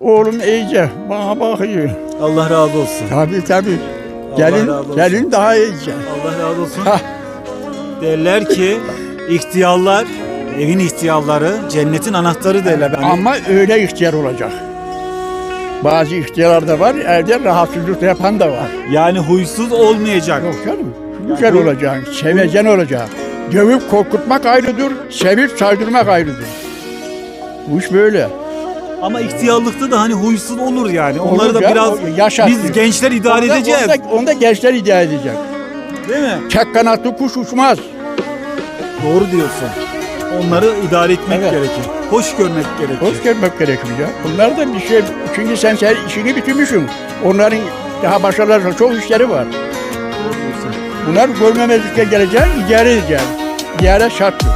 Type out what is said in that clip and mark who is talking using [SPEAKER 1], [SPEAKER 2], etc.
[SPEAKER 1] Oğlum iyice bana bakıyor.
[SPEAKER 2] Allah razı olsun.
[SPEAKER 1] Tabii tabii.
[SPEAKER 2] Allah
[SPEAKER 1] Gelin,
[SPEAKER 2] razı olsun.
[SPEAKER 1] gelin daha iyice.
[SPEAKER 2] Allah razı olsun.
[SPEAKER 1] Hah.
[SPEAKER 2] Derler ki ihtiyarlar, evin ihtiyarları cennetin anahtarı derler. Hani
[SPEAKER 1] Ama öyle ihtiyar olacak. Bazı ihtiyarlar da var, evde rahatsızlık yapan da var.
[SPEAKER 2] yani huysuz olmayacak.
[SPEAKER 1] Yok canım, güzel olacaksın, sevecen olacak. Dövüp korkutmak ayrıdır, sevip saydırmak ayrıdır. Bu iş böyle.
[SPEAKER 2] Ama ihtiyarlıkta da hani huysuz olur yani. Onları
[SPEAKER 1] Olur
[SPEAKER 2] da
[SPEAKER 1] ya,
[SPEAKER 2] biraz
[SPEAKER 1] o
[SPEAKER 2] biz gençler idare
[SPEAKER 1] Onda-
[SPEAKER 2] edeceğiz.
[SPEAKER 1] Onda, onda gençler idare edecek.
[SPEAKER 2] Değil mi?
[SPEAKER 1] Tek kanatlı kuş uçmaz.
[SPEAKER 2] Doğru diyorsun. Onları idare etmek
[SPEAKER 1] Evet.
[SPEAKER 2] gerekir. Hoş görmek gerekir.
[SPEAKER 1] Hoş gelmek gerekiyor ya. Bunlar da bir şey, çünkü sen, sen işini bitirmişsin. Onların daha başarılı çok işleri var. Bunlar görmemezlikle geleceksin, idare edeceksin. İdare şarttır.